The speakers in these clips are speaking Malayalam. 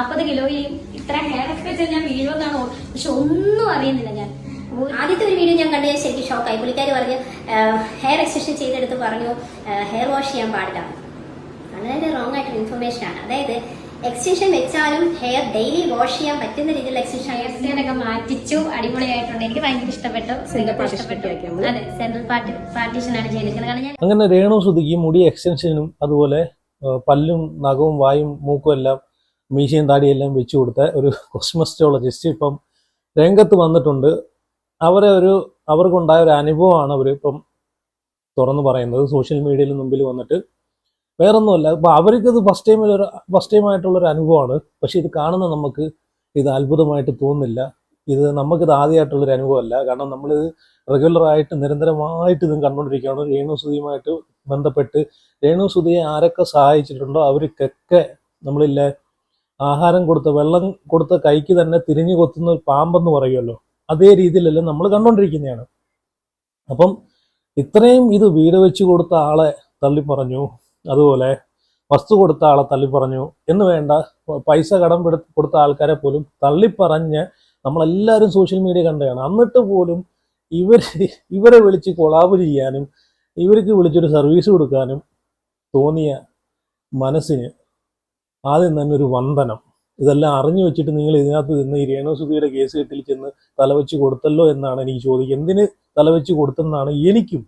നാൽപ്പത് കിലോയും ഇത്ര ഹെയർ വെച്ചാൽ ഞാൻ വീഴുമെന്നാണ് പക്ഷെ ഒന്നും അറിയുന്നില്ല ഞാൻ. ആദ്യത്തെ ഒരു വീഡിയോ ഞാൻ കണ്ടു ശരിക്കും ഷോക്കായി പുള്ളിക്കാർ പറഞ്ഞു ഹെയർ എക്സ്റ്റൻഷൻ ചെയ്തെടുത്ത് പറഞ്ഞു ഹെയർ വാഷ് ചെയ്യാൻ പാടില്ല. വളരെ റോങ് ആയിട്ടുള്ള ഇൻഫർമേഷൻ ആണ്. അതായത് എക്സ്റ്റൻഷൻ വെച്ചാലും ഹെയർ ഡെയിലി വാഷ് ചെയ്യാൻ പറ്റുന്ന രീതിയിലുള്ള എക്സ്റ്റൻഷൻ ഹെയർ സ്റ്റൈലൊക്കെ മാറ്റിച്ചു. അടിപൊളിയായിട്ടുണ്ട്. എനിക്ക് ഭയങ്കര ഇഷ്ടപ്പെട്ടു. അതെ സെൻട്രൽ പാർട്ടി പാർട്ടീഷൻ ആണ് ചെയ്തിരിക്കുന്നത്. കാരണം ഞാൻ അങ്ങനെ രേണു സുധിക്ക് മുടി എക്സ്റ്റൻഷനും അതുപോലെ പല്ലും നഖവും വായും മൂക്കും എല്ലാം മീശയും താടിയും എല്ലാം വെച്ചു കൊടുത്ത ഒരു കോസ്മസ്റ്റോളജിസ്റ്റ് ഇപ്പം രംഗത്ത് വന്നിട്ടുണ്ട്. അവരെ ഒരു അവർക്കുണ്ടായ ഒരു അനുഭവമാണ് അവർ ഇപ്പം തുറന്നു പറയുന്നത്. സോഷ്യൽ മീഡിയയിൽ മുമ്പിൽ വന്നിട്ട്. വേറൊന്നുമല്ല അപ്പോൾ അവർക്കിത് ഫസ്റ്റ് ടൈമിൽ ഒരു ഫസ്റ്റ് ടൈം ആയിട്ടുള്ളൊരു അനുഭവമാണ്. പക്ഷേ ഇത് കാണുന്ന നമുക്ക് ഇത് അത്ഭുതമായിട്ട് തോന്നുന്നില്ല. ഇത് നമുക്കിത് ആദ്യമായിട്ടുള്ളൊരു അനുഭവമല്ല. കാരണം നമ്മളിത് റെഗുലറായിട്ട് നിരന്തരമായിട്ട് ഇതും കണ്ടുകൊണ്ടിരിക്കുകയാണ്. രേണു സുധിയുമായിട്ട് ബന്ധപ്പെട്ട് രേണു സുധിയെ ആരൊക്കെ സഹായിച്ചിട്ടുണ്ടോ അവർക്കൊക്കെ നമ്മളില്ല ആഹാരം കൊടുത്ത് വെള്ളം കൊടുത്ത കൈക്ക് തന്നെ തിരിഞ്ഞു കൊത്തുന്ന ഒരു പാമ്പെന്ന് പറയുമല്ലോ. അതേ രീതിയിലല്ല നമ്മൾ കണ്ടുകൊണ്ടിരിക്കുന്നതാണ് അപ്പം ഇത്രയും ഇത് വീട് വെച്ച് കൊടുത്ത ആളെ തള്ളി പറഞ്ഞു അതുപോലെ വസ്തു കൊടുത്ത ആളെ തള്ളി പറഞ്ഞു എന്ന് വേണ്ട പൈസ കടം കൊടുത്ത ആൾക്കാരെ പോലും തള്ളിപ്പറഞ്ഞ് നമ്മളെല്ലാവരും സോഷ്യൽ മീഡിയ കണ്ടതാണ്. എന്നിട്ട് പോലും ഇവർ ഇവരെ വിളിച്ച് കൊളാബ് ചെയ്യാനും ഇവർക്ക് വിളിച്ചൊരു സർവീസ് കൊടുക്കാനും തോന്നിയ മനസ്സിന് ആദ്യം തന്നെ ഒരു വന്ദനം. ഇതെല്ലാം അറിഞ്ഞു വെച്ചിട്ട് നിങ്ങൾ ഇതിനകത്ത് നിന്ന് ഈ രേണുസുതിയുടെ കേസ് കെട്ടിൽ ചെന്ന് തലവെച്ച് കൊടുത്തല്ലോ എന്നാണ് എനിക്ക് ചോദിക്കുക. എന്തിന് തലവെച്ച് കൊടുത്തെന്നാണ് എനിക്കും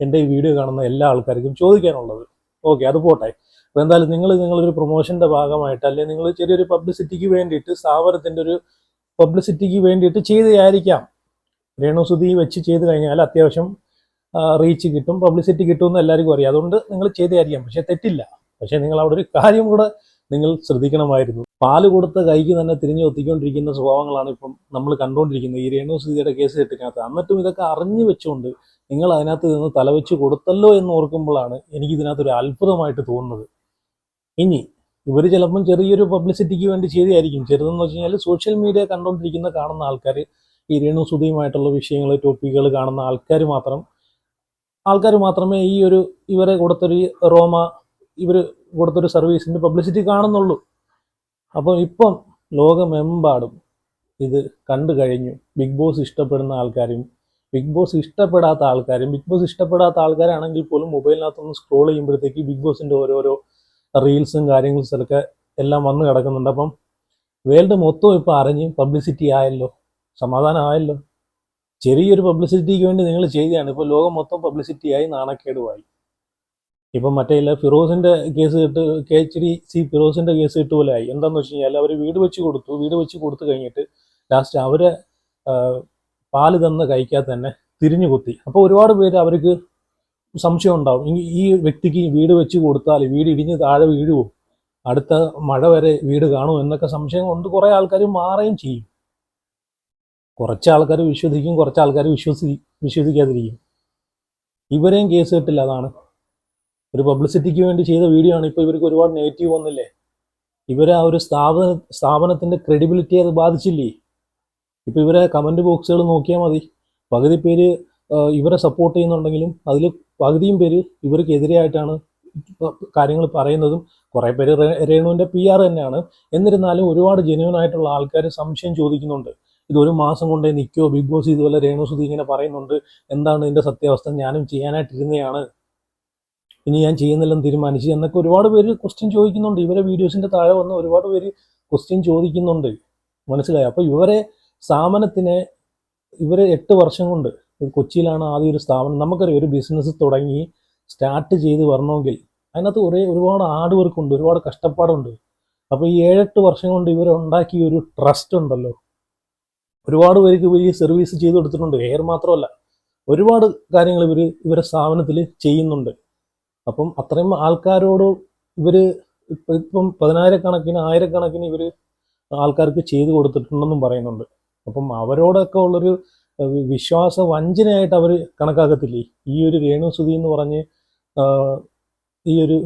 എന്റെ ഈ വീഡിയോ കാണുന്ന എല്ലാ ആൾക്കാർക്കും ചോദിക്കാനുള്ളത്. ഓക്കെ അത് പോട്ടെ. അപ്പോൾ എന്തായാലും നിങ്ങൾ നിങ്ങളൊരു പ്രൊമോഷന്റെ ഭാഗമായിട്ട് അല്ലെങ്കിൽ നിങ്ങൾ ചെറിയൊരു പബ്ലിസിറ്റിക്ക് വേണ്ടിയിട്ട് സ്ഥാപനത്തിന്റെ ഒരു പബ്ലിസിറ്റിക്ക് വേണ്ടിയിട്ട് ചെയ്തതായിരിക്കാം. രേണുസുതി വെച്ച് ചെയ്ത് കഴിഞ്ഞാൽ അത്യാവശ്യം റീച്ച് കിട്ടും പബ്ലിസിറ്റി കിട്ടുമെന്ന് എല്ലാവർക്കും അറിയാം. അതുകൊണ്ട് നിങ്ങൾ ചെയ്തതായിരിക്കാം. പക്ഷേ തെറ്റില്ല. പക്ഷേ നിങ്ങൾ അവിടെ ഒരു കാര്യം കൂടെ നിങ്ങൾ ശ്രദ്ധിക്കണമായിരുന്നു. പാൽ കൊടുത്ത കൈക്ക് തന്നെ തിരിഞ്ഞു ഒത്തിക്കൊണ്ടിരിക്കുന്ന സ്വഭാവങ്ങളാണ് ഇപ്പം നമ്മൾ കണ്ടുകൊണ്ടിരിക്കുന്നത് ഈ രേണുസുതിയുടെ കേസ് കെട്ടിനകത്ത് എന്നിട്ടും ഇതൊക്കെ അറിഞ്ഞു വെച്ചുകൊണ്ട് നിങ്ങൾ അതിനകത്ത് നിന്ന് തലവെച്ച് കൊടുത്തല്ലോ എന്ന് ഓർക്കുമ്പോഴാണ് എനിക്ക് ഇതിനകത്ത് ഒരു അത്ഭുതമായിട്ട് തോന്നുന്നത്. ഇനി ഇവർ ചിലപ്പം ചെറിയൊരു പബ്ലിസിറ്റിക്ക് വേണ്ടി ചെയ്തായിരിക്കും ചെറുതെന്ന് വെച്ച് കഴിഞ്ഞാൽ സോഷ്യൽ മീഡിയ കണ്ടുകൊണ്ടിരിക്കുന്ന കാണുന്ന ആൾക്കാർ ഈ രേണു സുധിയുമായിട്ടുള്ള വിഷയങ്ങൾ ടോപ്പിക്കുകൾ കാണുന്ന ആൾക്കാർ മാത്രം ആൾക്കാർ മാത്രമേ ഈ ഒരു ഇവരെ കൊടുത്തൊരു റോമ ഇവർ കൊടുത്തൊരു സർവീസിന്റെ പബ്ലിസിറ്റി കാണുന്നുള്ളൂ. അപ്പം ഇപ്പം ലോകമെമ്പാടും ഇത് കണ്ടു കഴിഞ്ഞു. ബിഗ് ബോസ് ഇഷ്ടപ്പെടുന്ന ആൾക്കാരും ബിഗ് ബോസ് ഇഷ്ടപ്പെടാത്ത ആൾക്കാരും ബിഗ് ബോസ് ഇഷ്ടപ്പെടാത്ത ആൾക്കാരാണെങ്കിൽ പോലും മൊബൈലിനകത്തൊന്ന് സ്ക്രോൾ ചെയ്യുമ്പോഴത്തേക്ക് ബിഗ് ബോസിന്റെ ഓരോരോ റീൽസും കാര്യങ്ങളും സ്ഥലമൊക്കെ എല്ലാം വന്ന് കിടക്കുന്നുണ്ട്. അപ്പം വേൾഡ് മൊത്തം ഇപ്പോൾ അറിഞ്ഞ് പബ്ലിസിറ്റി ആയല്ലോ സമാധാനമായല്ലോ ചെറിയൊരു പബ്ലിസിറ്റിക്ക് വേണ്ടി നിങ്ങൾ ചെയ്തതാണ് ഇപ്പോൾ ലോകം മൊത്തം പബ്ലിസിറ്റിയായി നാണക്കേടുമായി. ഇപ്പം മറ്റേ ഇല്ല ഫിറോസിന്റെ case kit K H D C ഫിറോസിന്റെ case kit പോലെ ആയി. എന്താന്ന് വെച്ച് കഴിഞ്ഞാൽ അവർ വീട് വെച്ച് കൊടുത്തു. വീട് വെച്ച് കൊടുത്തു കഴിഞ്ഞിട്ട് ലാസ്റ്റ് അവരെ പാൽ തന്ന് കഴിക്കാതെ തന്നെ തിരിഞ്ഞു കുത്തി. അപ്പോൾ ഒരുപാട് പേര് അവർക്ക് സംശയം ഉണ്ടാവും. ഈ വ്യക്തിക്ക് വീട് വെച്ച് കൊടുത്താൽ വീട് ഇടിഞ്ഞ് താഴെ വീഴുവോ? അടുത്ത മഴ വരെ വീട് കാണുമോ എന്നൊക്കെ സംശയം കൊണ്ട് കുറേ ആൾക്കാർ മാറുകയും ചെയ്യും. കുറച്ച് ആൾക്കാർ വിശ്വസിക്കും കുറച്ച് ആൾക്കാർ വിശ്വസി വിശ്വസിക്കാതിരിക്കും. ഇവരെയും കേസ് കിട്ടില്ല അതാണ്. ഒരു പബ്ലിസിറ്റിക്ക് വേണ്ടി ചെയ്ത വീഡിയോ ആണ്. ഇപ്പോൾ ഇവർക്ക് ഒരുപാട് നെഗറ്റീവ് വന്നില്ലേ? ഇവരെ ആ ഒരു സ്ഥാപന സ്ഥാപനത്തിന്റെ ക്രെഡിബിലിറ്റി അത് ബാധിച്ചില്ലേ? ഇപ്പൊ ഇവരെ കമന്റ് ബോക്സുകൾ നോക്കിയാൽ മതി. പകുതി പേര് ഇവരെ സപ്പോർട്ട് ചെയ്യുന്നുണ്ടെങ്കിലും അതിൽ പകുതിയും പേര് ഇവർക്കെതിരെയായിട്ടാണ് കാര്യങ്ങൾ പറയുന്നതും കുറെ പേര് രേണുവിന്റെ പി ആർ തന്നെയാണ്. എന്നിരുന്നാലും ഒരുപാട് ജെന്യൂൻ ആയിട്ടുള്ള ആൾക്കാർ സംശയം ചോദിക്കുന്നുണ്ട്. ഇത് ഒരു മാസം കൊണ്ടേ നിൽക്കുമോ ബിഗ് ബോസ് ഇതുപോലെ രേണു സുധി ഇങ്ങനെ പറയുന്നുണ്ട്. എന്താണ് ഇതിന്റെ സത്യാവസ്ഥ? ഞാനും ചെയ്യാനായിട്ടിരുന്നതാണ് ഇനി ഞാൻ ചെയ്യുന്നില്ലെന്ന് തീരുമാനിച്ചു. എന്നൊക്കെ ഒരുപാട് പേര് ക്വസ്റ്റ്യൻ ചോദിക്കുന്നുണ്ട്. ഇവരെ വീഡിയോസിന്റെ താഴെ വന്ന് ഒരുപാട് പേര് ക്വസ്റ്റ്യൻ ചോദിക്കുന്നുണ്ട്. മനസ്സിലായി? അപ്പോൾ ഇവരെ സ്ഥാപനത്തിനെ ഇവർ എട്ട് വർഷം കൊണ്ട് കൊച്ചിയിലാണ് ആദ്യം ഒരു സ്ഥാപനം. നമുക്കറിയാം ഒരു ബിസിനസ് തുടങ്ങി സ്റ്റാർട്ട് ചെയ്ത് വരണമെങ്കിൽ അതിനകത്ത് ഒരേ ഒരുപാട് ഹാർഡ് വർക്ക് ഉണ്ട് ഒരുപാട് കഷ്ടപ്പാടുണ്ട്. അപ്പോൾ ഈ ഏഴെട്ട് വർഷം കൊണ്ട് ഇവർ ഉണ്ടാക്കിയ ഒരു ട്രസ്റ്റ് ഉണ്ടല്ലോ. ഒരുപാട് പേർക്ക് ഇവർ ഈ സർവീസ് ചെയ്ത് കൊടുത്തിട്ടുണ്ട്. എയർ മാത്രമല്ല ഒരുപാട് കാര്യങ്ങൾ ഇവർ ഇവരുടെ സ്ഥാപനത്തിൽ ചെയ്യുന്നുണ്ട്. അപ്പം അത്രയും ആൾക്കാരോട് ഇവർ ഇപ്പം ഇപ്പം പതിനായിരക്കണക്കിന് ആയിരക്കണക്കിന് ഇവർ ആൾക്കാർക്ക് ചെയ്തു കൊടുത്തിട്ടുണ്ടെന്നും പറയുന്നുണ്ട്. അപ്പം അവരോടൊക്കെ ഉള്ളൊരു വിശ്വാസ വഞ്ചനയായിട്ട് അവർ കണക്കാക്കത്തില്ലേ? ഈ ഒരു രേണു സുധി എന്ന് പറഞ്ഞ് ഈ ഒരു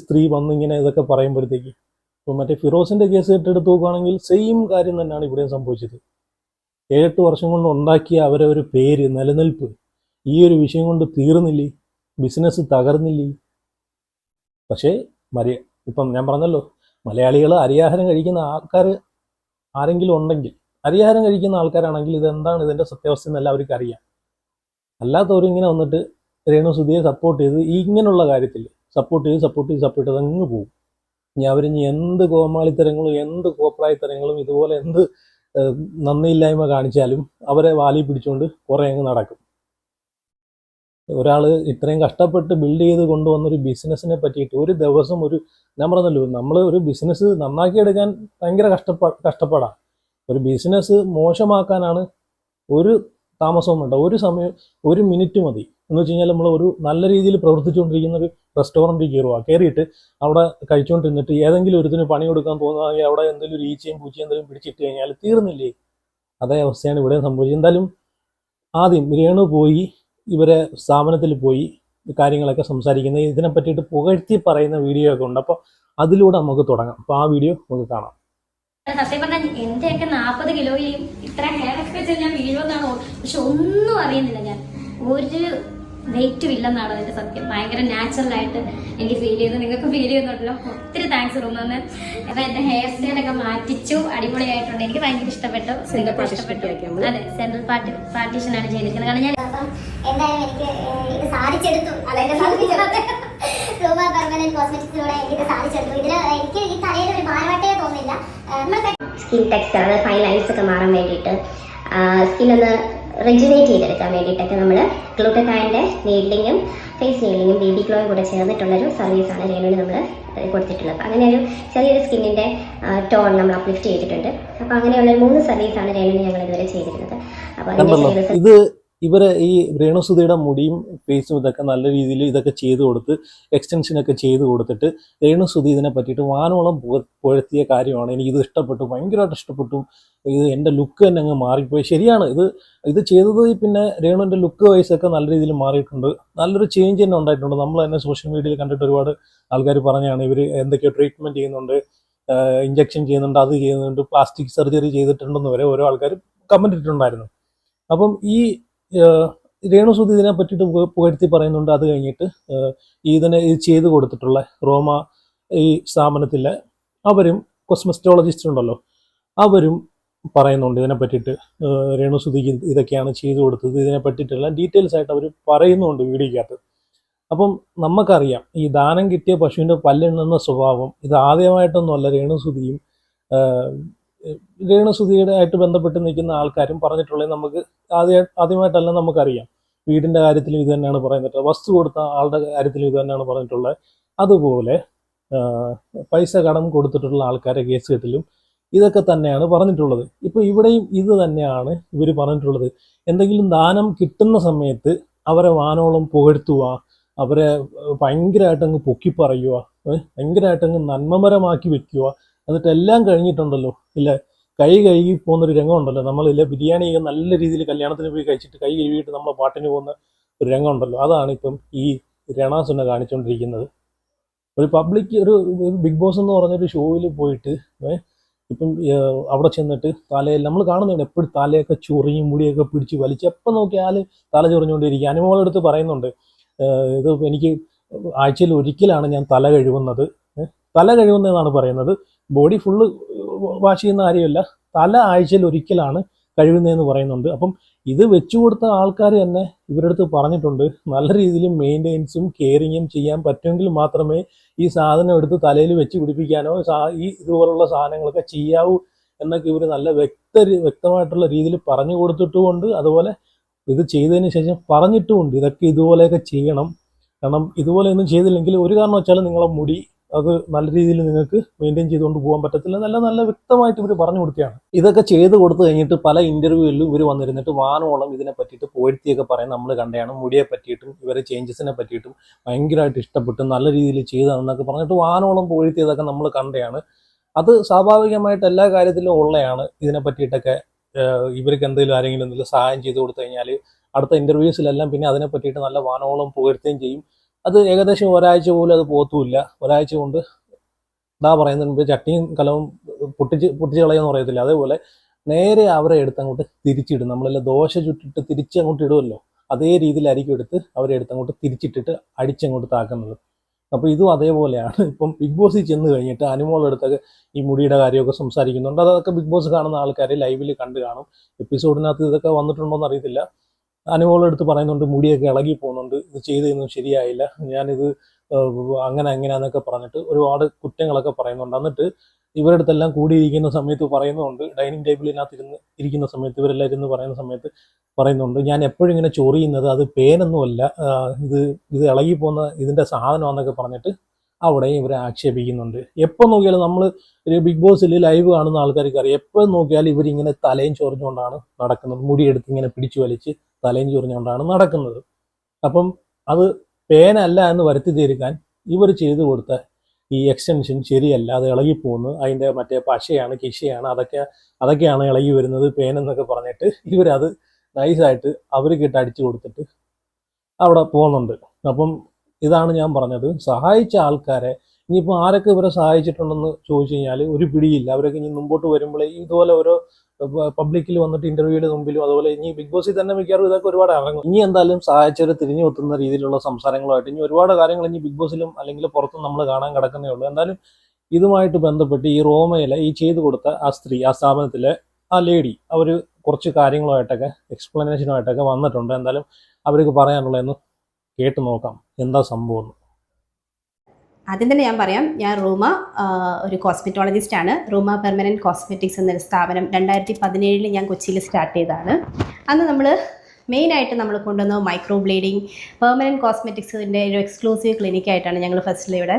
സ്ത്രീ വന്നിങ്ങനെ ഇതൊക്കെ പറയുമ്പോഴത്തേക്ക്. ഇപ്പം മറ്റേ ഫിറോസിന്റെ കേസ് ഏറ്റെടുത്ത് നോക്കുകയാണെങ്കിൽ സെയിം കാര്യം തന്നെയാണ് ഇവിടെയും സംഭവിച്ചത്. ഏഴെട്ട് വർഷം കൊണ്ട് ഉണ്ടാക്കിയ അവരെ ഒരു പേര് നിലനിൽപ്പ് ഈ ഒരു വിഷയം കൊണ്ട് തീർന്നില്ലേ? ബിസിനസ് തകർന്നില്ലേ? പക്ഷേ മരി ഇപ്പം ഞാൻ പറഞ്ഞല്ലോ മലയാളികൾ അരിയാഹാരം കഴിക്കുന്ന ആൾക്കാർ ആരെങ്കിലും ഉണ്ടെങ്കിൽ അരിയാഹാരം കഴിക്കുന്ന ആൾക്കാരാണെങ്കിൽ ഇതെന്താണ് ഇതിന്റെ സത്യാവസ്ഥ എന്ന് എല്ലാവർക്കും അറിയാം. അല്ലാത്തവരും ഇങ്ങനെ വന്നിട്ട് രേണു സുധിയെ സപ്പോർട്ട് ചെയ്ത് ഇങ്ങനെയുള്ള കാര്യത്തിൽ സപ്പോർട്ട് ചെയ്ത് സപ്പോർട്ട് ചെയ്ത് സപ്പോർട്ട് ചെയ്ത് അങ്ങ് പോകും. ഇനി അവരിനി എന്ത് കോമാളിത്തരങ്ങളും എന്ത് കോപ്രായത്തരങ്ങളും ഇതുപോലെ എന്ത് നന്ദിയില്ലായ്മ കാണിച്ചാലും അവരെ വാലി പിടിച്ചുകൊണ്ട് കുറേ അങ്ങ് നടക്കും. ഒരാൾ ഇത്രയും കഷ്ടപ്പെട്ട് ബിൽഡ് ചെയ്ത് കൊണ്ടുവന്ന ഒരു ബിസിനസ്സിനെ പറ്റിയിട്ട് ഒരു ദിവസം ഒരു ഞാൻ പറഞ്ഞല്ലോ നമ്മൾ ഒരു ബിസിനസ് നന്നാക്കിയെടുക്കാൻ ഭയങ്കര കഷ്ടപ്പാ കഷ്ടപ്പാടാണ് ഒരു ബിസിനസ് മോശമാക്കാനാണ് ഒരു താമസവും വേണ്ട. ഒരു സമയം ഒരു മിനിറ്റ് മതി. എന്ന് വെച്ച് കഴിഞ്ഞാൽ നമ്മൾ ഒരു നല്ല രീതിയിൽ പ്രവർത്തിച്ചുകൊണ്ടിരിക്കുന്ന ഒരു റെസ്റ്റോറന്റിൽ കയറുക കയറിയിട്ട് അവിടെ കഴിച്ചുകൊണ്ടിരുന്നിട്ട് ഏതെങ്കിലും ഒരുത്തിന് പണി കൊടുക്കാൻ തോന്നുകയാണെങ്കിൽ അവിടെ എന്തെങ്കിലും ഒരു ഈച്ചയും പൂച്ചയും എന്തെങ്കിലും പിടിച്ചിട്ട് കഴിഞ്ഞാൽ തീർന്നില്ലേ? അതേ അവസ്ഥയാണ് ഇവിടെ സംഭവിച്ചത്. എന്തായാലും ആദ്യം രേണു പോയി ഇവരെ സ്ഥാപനത്തിൽ പോയി കാര്യങ്ങളൊക്കെ സംസാരിക്കുന്നത് ഇതിനെ പറ്റിയിട്ട് പുകഴ്ത്തി പറയുന്ന വീഡിയോ ഒക്കെ ഉണ്ട്. അപ്പോൾ അതിലൂടെ നമുക്ക് തുടങ്ങാം. അപ്പോൾ ആ വീഡിയോ നമുക്ക് കാണാം. സത്യം പറഞ്ഞാൽ എന്റെയൊക്കെ നാൽപ്പത് കിലോയും ഇത്ര ഹെയർ ഒക്കെ ഞാൻ വീഴുമെന്നാണ് പക്ഷെ ഒന്നും അറിയുന്നില്ല ഞാൻ. ഒരു വെയിറ്റും ഇല്ലെന്നാണ് അതിന്റെ സത്യം. ഭയങ്കര നാച്ചുറൽ ആയിട്ട് എനിക്ക് ഫീൽ ചെയ്തു നിങ്ങൾക്ക് ഫീൽ ചെയ്യുന്നുണ്ടല്ലോ. ഒത്തിരി താങ്ക്സ് റൂമെന്ന് അപ്പൊ എന്റെ ഹെയർ സ്റ്റൈൽ ഒക്കെ മാറ്റിച്ചു. അടിപൊളിയായിട്ടുണ്ട്. എനിക്ക് ഭയങ്കര ഇഷ്ടപ്പെട്ടു. നിങ്ങൾക്ക് ഇഷ്ടപ്പെട്ടു അതെ സെൻട്രൽ പാർട്ടി പാർട്ടീഷൻ ആണ് ചെയ്തിരിക്കുന്നത്. കാരണം ഞാൻ എന്തായാലും എനിക്ക് ഏഹ്, ഇത് സാധിച്ചെടുത്തു. അതായത് സാധിച്ചെടുത്തു രൂപ പെർമനന്റ് കോസ്മെറ്റിക്സിലൂടെ എനിക്ക് ഇത് സാധിച്ചെടുത്തു. ഇതിൽ എനിക്ക് ഈ തലയിൽ ഒരു ഭാരമായിട്ടേ തോന്നില്ല സ്കിൻ ടെക്സ്ചർ ഫൈൻ ലൈൻസ് ഒക്കെ മാറാൻ വേണ്ടിയിട്ട് സ്കിൻ ഒന്ന് റെജുനേറ്റ് ചെയ്തെടുക്കാൻ വേണ്ടിയിട്ടൊക്കെ നമ്മൾ ഗ്ലൂട്ടക്കായന്റെ നീഡ്ലിങ്ങും ഫേസ് നീഡ്ലിങ്ങും ബേബി ഗ്ലോയും കൂടെ ചേർന്നിട്ടുള്ളൊരു സർവീസാണ് രേണുവിന് നമ്മൾ കൊടുത്തിട്ടുള്ളത്. അപ്പോൾ അങ്ങനെ ഒരു ചെറിയൊരു സ്കിന്നിന്റെ ടോൺ നമ്മൾ അപ്ലിഫ്റ്റ് ചെയ്തിട്ടുണ്ട്. അപ്പോൾ അങ്ങനെയുള്ള മൂന്ന് സർവീസാണ് രേണുവിന് ഞങ്ങൾ ഇതുവരെ ചെയ്തിരുന്നത്. അപ്പോൾ അതിന്റെ ഇത് ഇവരെ ഈ രേണുസുധയുടെ മുടിയും ഫേസും ഇതൊക്കെ നല്ല രീതിയിൽ ഇതൊക്കെ ചെയ്തു കൊടുത്ത് എക്സ്റ്റൻഷനൊക്കെ ചെയ്ത് കൊടുത്തിട്ട് രേണുസുധി ഇതിനെ പറ്റിയിട്ട് വാനോളം പുഴത്തിയ കാര്യമാണ്. എനിക്ക് ഇത് ഇഷ്ടപ്പെട്ടു. ഭയങ്കരമായിട്ട് ഇഷ്ടപ്പെട്ടു. ഇത് എന്റെ ലുക്ക് തന്നെ അങ്ങ് മാറിപ്പോയി. ശരിയാണ്. ഇത് ഇത് ചെയ്തത് പിന്നെ രേണുവിന്റെ ലുക്ക് വൈസ് ഒക്കെ നല്ല രീതിയിൽ മാറിയിട്ടുണ്ട്. നല്ലൊരു ചേഞ്ച് തന്നെ ഉണ്ടായിട്ടുണ്ട്. നമ്മൾ തന്നെ സോഷ്യൽ മീഡിയയിൽ കണ്ടിട്ട് ഒരുപാട് ആൾക്കാർ പറഞ്ഞാണ് ഇവർ എന്തൊക്കെയോ ട്രീറ്റ്മെന്റ് ചെയ്യുന്നുണ്ട് ഇഞ്ചക്ഷൻ ചെയ്യുന്നുണ്ട് അത് ചെയ്യുന്നുണ്ട് പ്ലാസ്റ്റിക് സർജറി ചെയ്തിട്ടുണ്ടെന്ന് വരെ ഓരോ ആൾക്കാർ കമന്റ് ഇട്ടിട്ടുണ്ടായിരുന്നു. അപ്പം ഈ രേണുസുതി ഇതിനെ പറ്റിയിട്ട് പുക- പുകഴ്ത്തി പറയുന്നുണ്ട്. അത് കഴിഞ്ഞിട്ട് ഇതിനെ ഇത് ചെയ്തു കൊടുത്തിട്ടുള്ള റോമ ഈ സ്ഥാപനത്തിലെ അവരും കൊസ്മെസ്റ്റോളജിസ്റ്റ് ഉണ്ടല്ലോ അവരും പറയുന്നുണ്ട് ഇതിനെ പറ്റിയിട്ട്. രേണുസുതിക്ക് ഇതൊക്കെയാണ് ചെയ്തു കൊടുത്തത്. ഇതിനെ പറ്റിയിട്ടുള്ള ഡീറ്റെയിൽസ് ആയിട്ട് അവർ പറയുന്നുണ്ട് വീഡിയോക്കകത്ത്. അപ്പം നമുക്കറിയാം ഈ ദാനം കിട്ടിയ പശുവിന്റെ പല്ലെണ്ണുന്ന സ്വഭാവം ഇത് ആദ്യമായിട്ടൊന്നുമല്ല രേണുസുതിയും രേണുസുതിയുടെ ആയിട്ട് ബന്ധപ്പെട്ട് നിൽക്കുന്ന ആൾക്കാരും പറഞ്ഞിട്ടുള്ളത് നമുക്ക് ആദ്യ ആദ്യമായിട്ടല്ല നമുക്കറിയാം. വീടിന്റെ കാര്യത്തിലും ഇത് തന്നെയാണ് പറയുന്നത്. വസ്തു കൊടുത്ത ആളുടെ കാര്യത്തിലും ഇത് തന്നെയാണ് പറഞ്ഞിട്ടുള്ളത്. അതുപോലെ പൈസ കടം കൊടുത്തിട്ടുള്ള ആൾക്കാരെ കേസ് കെട്ടിലും ഇതൊക്കെ തന്നെയാണ് പറഞ്ഞിട്ടുള്ളത്. ഇപ്പോൾ ഇവിടെയും ഇത് തന്നെയാണ് ഇവർ പറഞ്ഞിട്ടുള്ളത്. എന്തെങ്കിലും ദാനം കിട്ടുന്ന സമയത്ത് അവരെ വാനോളം പുകഴ്ത്തുക അവരെ ഭയങ്കരമായിട്ട് അങ്ങ് പൊക്കി പറയുക ഏ, ഭയങ്കരമായിട്ട് അങ്ങ് നന്മമരമാക്കി വെക്കുക എന്നിട്ട് എല്ലാം കഴിഞ്ഞിട്ടുണ്ടല്ലോ. ഇല്ല കൈ കഴുകി പോകുന്നൊരു രംഗമുണ്ടല്ലോ. നമ്മളില്ല ബിരിയാണി നല്ല രീതിയിൽ കല്യാണത്തിന് പോയി കഴിച്ചിട്ട് കൈ കഴുകിയിട്ട് നമ്മൾ പാട്ടിന് പോകുന്ന ഒരു രംഗമുണ്ടല്ലോ. അതാണ് ഇപ്പം ഈ രണാസുനെ കാണിച്ചുകൊണ്ടിരിക്കുന്നത് ഒരു പബ്ലിക് ഒരു ബിഗ് ബോസ് എന്ന് പറഞ്ഞൊരു ഷോയിൽ പോയിട്ട് ഇപ്പം അവിടെ ചെന്നിട്ട് തലയിൽ നമ്മൾ കാണുന്നുണ്ട് എപ്പോഴും തലയൊക്കെ ചൊറിയും മുടിയൊക്കെ പിടിച്ച് വലിച്ച്. എപ്പം നോക്കിയാൽ തല ചൊറിഞ്ഞുകൊണ്ടിരിക്കുക അനുമോളെടുത്ത് പറയുന്നുണ്ട് ഇത് എനിക്ക് ആഴ്ചയിൽ ഒരിക്കലാണ് ഞാൻ തല കഴുകുന്നത് തല കഴുകുന്നതെന്നാണ് പറയുന്നത്. ബോഡി ഫുള്ള് വാഷ് ചെയ്യുന്ന കാര്യമല്ല. തല ആഴ്ചയിൽ ഒരിക്കലാണ് കഴിയുന്നതെന്ന് പറയുന്നുണ്ട്. അപ്പം ഇത് വെച്ചു കൊടുത്ത ആൾക്കാർ തന്നെ ഇവരുടെ അടുത്ത് പറഞ്ഞിട്ടുണ്ട് നല്ല രീതിയിൽ മെയിന്റെനൻസും കെയറിങ്ങും ചെയ്യാൻ പറ്റുമെങ്കിൽ മാത്രമേ ഈ സാധനം എടുത്ത് തലയിൽ വെച്ച് പിടിപ്പിക്കാനോ ഈ ഇതുപോലുള്ള സാധനങ്ങളൊക്കെ ചെയ്യാവൂ എന്നൊക്കെ ഇവർ നല്ല വ്യക്ത വ്യക്തമായിട്ടുള്ള രീതിയിൽ പറഞ്ഞു കൊടുത്തിട്ടുമുണ്ട്. അതുപോലെ ഇത് ചെയ്തതിന് ശേഷം പറഞ്ഞിട്ടുമുണ്ട് ഇതൊക്കെ ഇതുപോലെയൊക്കെ ചെയ്യണം. കാരണം ഇതുപോലെ ഒന്നും ചെയ്തില്ലെങ്കിൽ ഒരു കാരണം വെച്ചാൽ നിങ്ങളെ മുടി അത് നല്ല രീതിയിൽ നിങ്ങൾക്ക് മെയിന്റെയിൻ ചെയ്തുകൊണ്ട് പോകാൻ പറ്റത്തില്ല. നല്ല നല്ല വ്യക്തമായിട്ട് ഇവർ പറഞ്ഞു കൊടുക്കുകയാണ്. ഇതൊക്കെ ചെയ്ത് കൊടുത്തു കഴിഞ്ഞിട്ട് പല ഇന്റർവ്യൂവിലും ഇവർ വന്നിരുന്നിട്ട് വാനോളം ഇതിനെ പറ്റിയിട്ട് പോഴ്ത്തിയൊക്കെ പറയാൻ നമ്മൾ കണ്ടതാണ്. മുടിയെ പറ്റിയിട്ടും ഇവരെ ചേഞ്ചസിനെ പറ്റിയിട്ടും ഭയങ്കരമായിട്ട് ഇഷ്ടപ്പെട്ടു നല്ല രീതിയിൽ ചെയ്തതെന്നൊക്കെ പറഞ്ഞിട്ട് വാനോളം പോഴ്ത്തിയതൊക്കെ നമ്മൾ കണ്ടതാണ്. അത് സ്വാഭാവികമായിട്ട് എല്ലാ കാര്യത്തിലും ഉള്ളതാണ് ഇതിനെ പറ്റിയിട്ടൊക്കെ ഇവർക്ക് എന്തെങ്കിലും ആരെങ്കിലും എന്തെങ്കിലും സഹായം ചെയ്ത് കൊടുത്തു കഴിഞ്ഞാൽ അടുത്ത ഇന്റർവ്യൂസിലെല്ലാം പിന്നെ അതിനെ പറ്റിയിട്ട് നല്ല വാനോളം പുകഴ്ത്തുകയും ചെയ്യും. അത് ഏകദേശം ഒരാഴ്ച പോലും അത് പോത്തുമില്ല ഒരാഴ്ച കൊണ്ട് എന്താ പറയുന്നുണ്ട് ചട്ടിയും കലവും പൊട്ടിച്ച് പൊട്ടിച്ച് കളയെന്ന് പറയത്തില്ല. അതേപോലെ നേരെ അവരെ എടുത്ത് അങ്ങോട്ട് തിരിച്ചിടും. നമ്മളെല്ലാം ദോശ ചുട്ടിട്ട് തിരിച്ചങ്ങോട്ട് ഇടുമല്ലോ അതേ രീതിയിലായിരിക്കും എടുത്ത് അവരെ എടുത്ത് അങ്ങോട്ട് തിരിച്ചിട്ടിട്ട് അടിച്ചങ്ങോട്ട് താക്കുന്നത്. അപ്പോൾ ഇതും അതേപോലെയാണ്. ഇപ്പം ബിഗ് ബോസിൽ ചെന്ന് കഴിഞ്ഞിട്ട് അനുമോളുടെ അടുത്തൊക്കെ ഈ മുടിയുടെ കാര്യമൊക്കെ സംസാരിക്കുന്നുണ്ട്. അതൊക്കെ ബിഗ് ബോസ് കാണുന്ന ആൾക്കാർ ലൈവിൽ കണ്ടു കാണും. എപ്പിസോഡിനകത്ത് ഇതൊക്കെ വന്നിട്ടുണ്ടോ എന്ന് അറിയത്തില്ല. അനുമോളുടെ എടുത്ത് പറയുന്നുണ്ട് മുടിയൊക്കെ ഇളകി പോകുന്നുണ്ട് ഇത് ചെയ്തതൊന്നും ശരിയായില്ല. ഞാനിത് അങ്ങനെ എങ്ങനെയാന്നൊക്കെ പറഞ്ഞിട്ട് ഒരുപാട് കുറ്റങ്ങളൊക്കെ പറയുന്നുണ്ട്. എന്നിട്ട് ഇവരുടെ അടുത്തെല്ലാം കൂടിയിരിക്കുന്ന സമയത്ത് പറയുന്നുണ്ട് ഡൈനിങ് ടേബിളിനകത്ത് ഇരുന്ന് ഇരിക്കുന്ന സമയത്ത് ഇവരെല്ലാം ഇരുന്ന് പറയുന്ന സമയത്ത് പറയുന്നുണ്ട് ഞാൻ എപ്പോഴും ഇങ്ങനെ ചൊറിയുന്നത് അത് പേനൊന്നുമല്ല ഇത് ഇത് ഇളകി പോകുന്ന ഇതിന്റെ സാധനമാണെന്നൊക്കെ പറഞ്ഞിട്ട് അവിടെയും ഇവരെ ആക്ഷേപിക്കുന്നുണ്ട്. എപ്പോൾ നോക്കിയാലും നമ്മൾ ഒരു ബിഗ് ബോസിൽ ലൈവ് കാണുന്ന ആൾക്കാർക്ക് അറിയാം എപ്പോൾ നോക്കിയാലും ഇവരിങ്ങനെ തലയും ചൊറിഞ്ഞുകൊണ്ടാണ് നടക്കുന്നത്. മുടിയെടുത്ത് ഇങ്ങനെ പിടിച്ചു വലിച്ച് തലയും ചൊറിഞ്ഞുകൊണ്ടാണ് നടക്കുന്നത്. അപ്പം അത് പേനല്ല എന്ന് വരുത്തി തീരുക്കാൻ ഇവർ ചെയ്തു കൊടുത്ത ഈ എക്സ്റ്റൻഷൻ ശരിയല്ല. അത് ഇളകിപ്പോകുന്നു. അതിന്റെ മറ്റേ പശയാണ് കിശയാണ് അതൊക്കെ അതൊക്കെയാണ് ഇളകി വരുന്നത് പേനെന്നൊക്കെ പറഞ്ഞിട്ട് ഇവരത് നൈസായിട്ട് അവർക്കിട്ട് അടിച്ചു കൊടുത്തിട്ട് അവിടെ പോകുന്നുണ്ട്. അപ്പം ഇതാണ് ഞാൻ പറഞ്ഞത്. സഹായിച്ച ആൾക്കാരെ ഇനിയിപ്പോൾ ആരൊക്കെ ഇവരെ സഹായിച്ചിട്ടുണ്ടെന്ന് ചോദിച്ചു കഴിഞ്ഞാൽ ഒരു പിടിയില്ല. അവരൊക്കെ ഇനി മുമ്പോട്ട് വരുമ്പോൾ ഇതുപോലെ ഓരോ പബ്ലിക്കിൽ വന്നിട്ട് ഇന്റർവ്യൂവിൽ മുമ്പിലും അതുപോലെ ഇനി ബിഗ് ബോസിൽ തന്നെ മിക്കവാറും ഇതൊക്കെ ഒരുപാട് ഇറങ്ങും. ഇനി എന്തായാലും സഹായിച്ചവരെ തിരിഞ്ഞു ഒത്തുന്ന രീതിയിലുള്ള സംസാരങ്ങളുമായിട്ട് ഇനി ഒരുപാട് കാര്യങ്ങൾ ഇനി ബിഗ് ബോസിലും അല്ലെങ്കിൽ പുറത്തും നമ്മൾ കാണാൻ കിടക്കുന്നേ ഉള്ളൂ. എന്തായാലും ഇതുമായിട്ട് ബന്ധപ്പെട്ട് ഈ റോമയിലെ ഈ ചെയ്തു കൊടുത്ത ആ സ്ത്രീ ആ സ്ഥാപനത്തിലെ ആ ലേഡി അവർ കുറച്ച് കാര്യങ്ങളുമായിട്ടൊക്കെ എക്സ്പ്ലനേഷനുമായിട്ടൊക്കെ വന്നിട്ടുണ്ട്. എന്തായാലും അവർക്ക് പറയാനുള്ളതെന്ന് കേട്ടു നോക്കാം. എന്താ സംഭവം? ആദ്യം തന്നെ ഞാൻ പറയാം ഞാൻ റൂമ ഒരു കോസ്മെറ്റോളജിസ്റ്റ് ആണ്. റൂമ പെർമനന്റ് കോസ്മെറ്റിക്സ് എന്നൊരു സ്ഥാപനം രണ്ടായിരത്തി പതിനേഴിൽ ഞാൻ കൊച്ചിയിൽ സ്റ്റാർട്ട് ചെയ്തതാണ്. അന്ന് നമ്മൾ മെയിനായിട്ട് നമ്മൾ കൊണ്ടുവന്ന മൈക്രോ ബ്ലീഡിങ് പെർമനന്റ് കോസ്മെറ്റിക്സിന്റെ ഒരു എക്സ്ക്ലൂസീവ് ക്ലിനിക്കായിട്ടാണ് ഞങ്ങൾ ഫസ്റ്റിൽ ഇവിടെ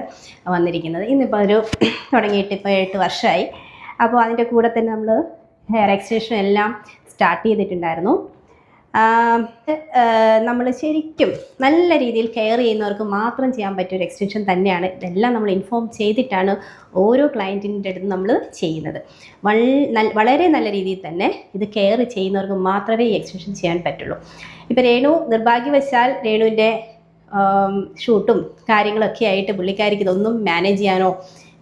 വന്നിരിക്കുന്നത്. ഇന്നിപ്പോൾ ഒരു തുടങ്ങിയിട്ട് ഇപ്പോൾ എട്ട് വർഷമായി അപ്പോൾ അതിന്റെ കൂടെ തന്നെ നമ്മൾ ഹെയർ എക്സ്റ്റൻഷൻ എല്ലാം സ്റ്റാർട്ട് ചെയ്തിട്ടുണ്ടായിരുന്നു. നമ്മൾ ശരിക്കും നല്ല രീതിയിൽ കെയർ ചെയ്യുന്നവർക്ക് മാത്രം ചെയ്യാൻ പറ്റിയ ഒരു എക്സ്റ്റൻഷൻ തന്നെയാണ്. ഇതെല്ലാം നമ്മൾ ഇൻഫോം ചെയ്തിട്ടാണ് ഓരോ ക്ലയന്റിന്റെ അടുത്ത് നമ്മൾ ചെയ്യുന്നത്. വളരെ നല്ല രീതിയിൽ തന്നെ ഇത് കെയർ ചെയ്യുന്നവർക്ക് മാത്രമേ ഈ എക്സ്റ്റൻഷൻ ചെയ്യാൻ പറ്റുള്ളൂ. ഇപ്പോൾ രേണു നിർഭാഗ്യവശാൽ രേണുവിന്റെ ഷൂട്ടും കാര്യങ്ങളൊക്കെ ആയിട്ട് പുള്ളിക്കാരിക്ക് ഇതൊന്നും മാനേജ് ചെയ്യാനോ